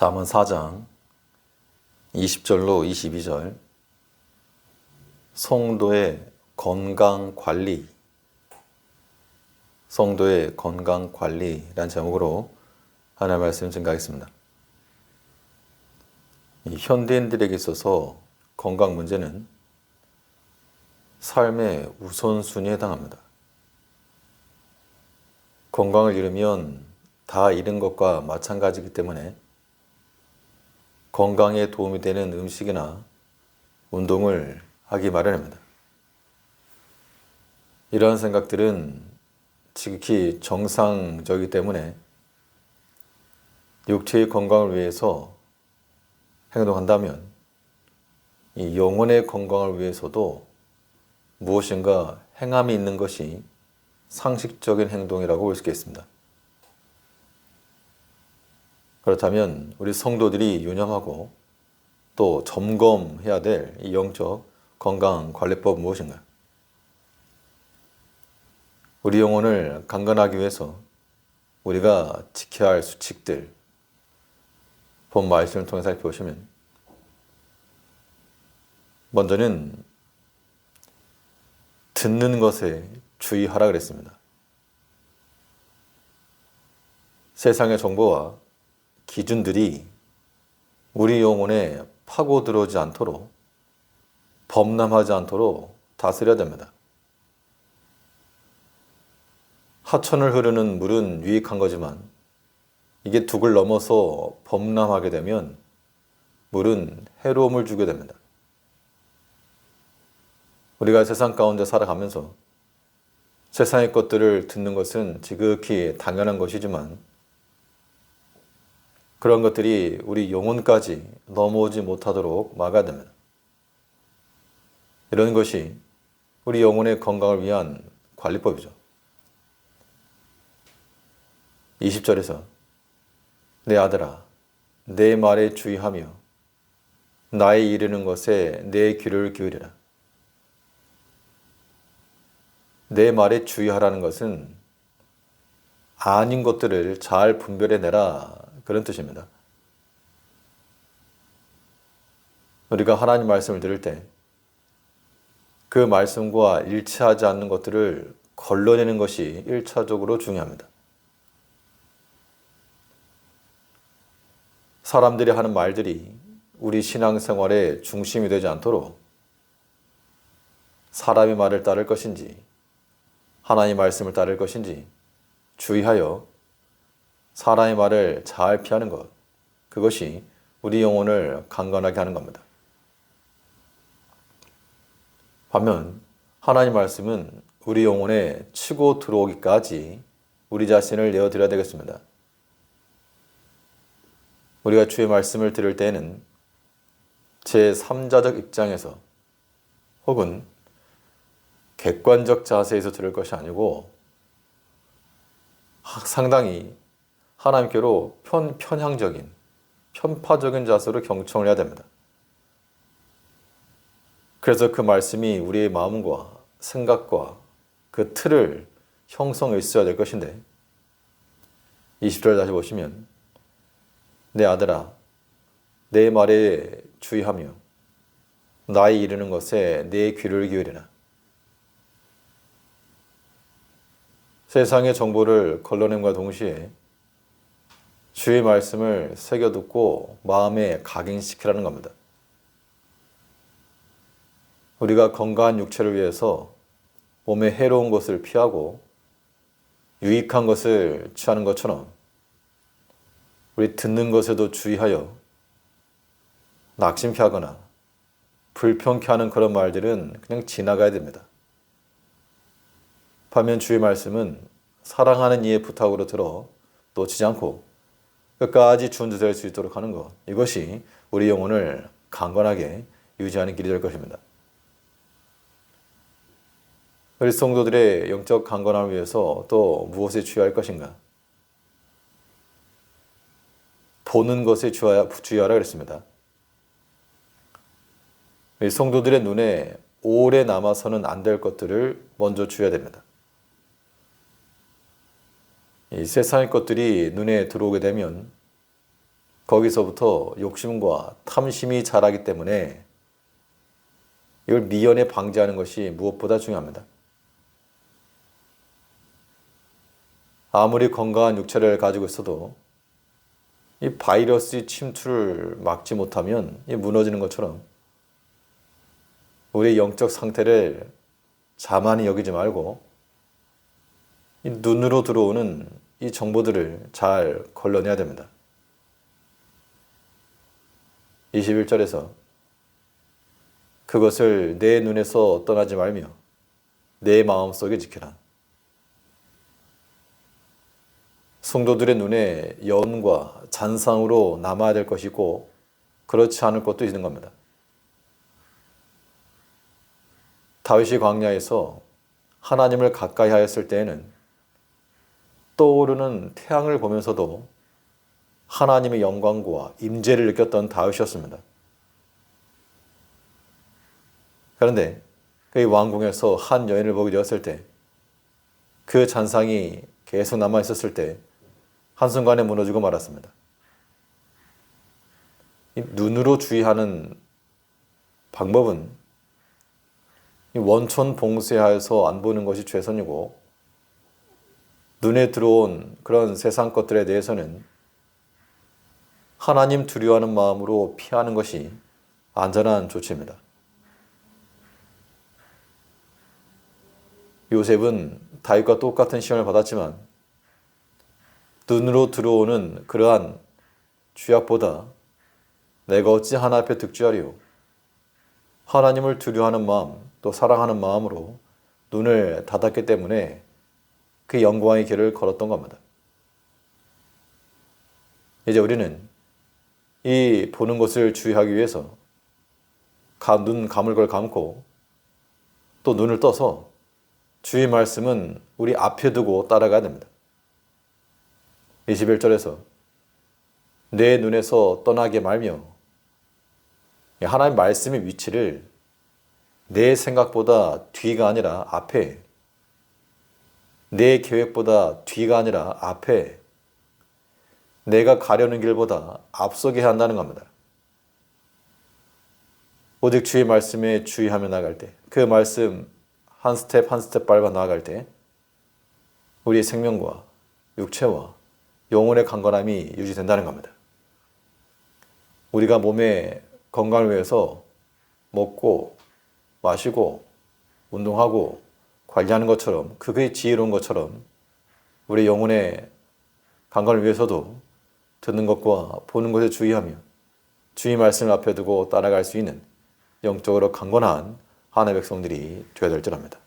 잠언 4장 20절로 22절 성도의 건강 관리 성도의 건강 관리라는 제목으로 하나의 말씀 증가하겠습니다. 이 현대인들에게 있어서 건강 문제는 삶의 우선순위에 해당합니다. 건강을 잃으면 다 잃은 것과 마찬가지이기 때문에 건강에 도움이 되는 음식이나 운동을 하기 마련입니다. 이러한 생각들은 지극히 정상적이기 때문에 육체의 건강을 위해서 행동한다면 이 영혼의 건강을 위해서도 무엇인가 행함이 있는 것이 상식적인 행동이라고 볼 수 있겠습니다. 그렇다면 우리 성도들이 유념하고 또 점검해야 될 이 영적 건강 관리법 무엇인가요? 우리 영혼을 강건하기 위해서 우리가 지켜야 할 수칙들 본 말씀을 통해 살펴보시면 먼저는 듣는 것에 주의하라 그랬습니다. 세상의 정보와 기준들이 우리 영혼에 파고 들어오지 않도록 범람하지 않도록 다스려야 됩니다. 하천을 흐르는 물은 유익한 거지만 이게 둑을 넘어서 범람하게 되면 물은 해로움을 주게 됩니다. 우리가 세상 가운데 살아가면서 세상의 것들을 듣는 것은 지극히 당연한 것이지만 그런 것들이 우리 영혼까지 넘어오지 못하도록 됩니다. 이런 것이 우리 영혼의 건강을 위한 관리법이죠. 20절에서 내 아들아, 내 말에 주의하며 나의 이르는 것에 내 귀를 기울이라. 내 말에 주의하라는 것은 아닌 것들을 잘 분별해내라 그런 뜻입니다. 우리가 하나님 말씀을 들을 때 그 말씀과 일치하지 않는 것들을 걸러내는 것이 1차적으로 중요합니다. 사람들이 하는 말들이 우리 신앙생활의 중심이 되지 않도록 사람의 말을 따를 것인지 하나님 말씀을 따를 것인지 주의하여 사람의 말을 잘 피하는 것 그것이 우리 영혼을 강건하게 하는 겁니다. 반면 하나님 말씀은 우리 영혼에 치고 들어오기까지 우리 자신을 내어드려야 되겠습니다. 우리가 주의 말씀을 들을 때에는 제 3자적 입장에서 혹은 객관적 자세에서 들을 것이 아니고 상당히 하나님께로 편, 편향적인, 편파적인 자세로 경청을 해야 됩니다. 그래서 그 말씀이 우리의 마음과 생각과 그 틀을 형성해 있어야 될 것인데 20절 다시 보시면 내 아들아 내 말에 주의하며 나의 이르는 것에 내 귀를 기울이라 세상의 정보를 걸러냄과 동시에 주의 말씀을 새겨 듣고 마음에 각인시키라는 겁니다. 우리가 건강한 육체를 위해서 몸에 해로운 것을 피하고 유익한 것을 취하는 것처럼 우리 듣는 것에도 주의하여 낙심케 하거나 불평케 하는 그런 말들은 그냥 지나가야 됩니다. 반면 주의 말씀은 사랑하는 이의 부탁으로 들어 놓치지 않고 끝까지 준수될 수 있도록 하는 것. 이것이 우리 영혼을 강건하게 유지하는 길이 될 것입니다. 우리 성도들의 영적 강건함을 위해서 또 무엇에 주의할 것인가? 보는 것에 주의하라 그랬습니다. 성도들의 눈에 오래 남아서는 안 될 것들을 먼저 주어야 됩니다. 이 세상의 것들이 눈에 들어오게 되면 거기서부터 욕심과 탐심이 자라기 때문에 이걸 미연에 방지하는 것이 무엇보다 중요합니다. 아무리 건강한 육체를 가지고 있어도 이 바이러스의 침투를 막지 못하면 이 무너지는 것처럼 우리의 영적 상태를 자만히 여기지 말고 이 눈으로 들어오는 이 정보들을 잘 걸러내야 됩니다. 21절에서 그것을 내 눈에서 떠나지 말며 내 마음속에 지켜라. 성도들의 눈에 여운과 잔상으로 남아야 될 것이고 그렇지 않을 것도 있는 겁니다. 다윗이 광야에서 하나님을 가까이 하였을 때에는 떠오르는 태양을 보면서도 하나님의 영광과 임재를 느꼈던 다윗이었습니다. 그런데 그의 왕궁에서 한 여인을 보게 되었을 때 그 잔상이 계속 남아 있었을 때 한순간에 무너지고 말았습니다. 눈으로 주의하는 방법은 원천 봉쇄하여서 안 보는 것이 최선이고 눈에 들어온 그런 세상 것들에 대해서는 하나님 두려워하는 마음으로 피하는 것이 안전한 조치입니다. 요셉은 다윗과 똑같은 시험을 받았지만 눈으로 들어오는 그러한 죄악보다 내가 어찌 하나 앞에 득죄하리요 하나님을 두려워하는 마음 또 사랑하는 마음으로 눈을 닫았기 때문에 그 영광의 길을 걸었던 겁니다. 이제 우리는 이 보는 것을 주의하기 위해서 눈 감을 걸 감고 또 눈을 떠서 주의 말씀은 우리 앞에 두고 따라가야 됩니다. 21절에서 내 눈에서 떠나게 말며 하나님 말씀의 위치를 내 생각보다 뒤가 아니라 앞에 내 계획보다 뒤가 아니라 앞에 내가 가려는 길보다 앞서게 한다는 겁니다. 오직 주의 말씀에 주의하며 나갈 때, 그 말씀 한 스텝 한 스텝 밟아 나아갈 때, 우리의 생명과 육체와 영혼의 강건함이 유지된다는 겁니다. 우리가 몸의 건강을 위해서 먹고 마시고 운동하고 관리하는 것처럼 그게 지혜로운 것처럼 우리 영혼의 강건을 위해서도 듣는 것과 보는 것에 주의하며 주의 말씀을 앞에 두고 따라갈 수 있는 영적으로 강건한 하나의 백성들이 되어야 될 줄 압니다.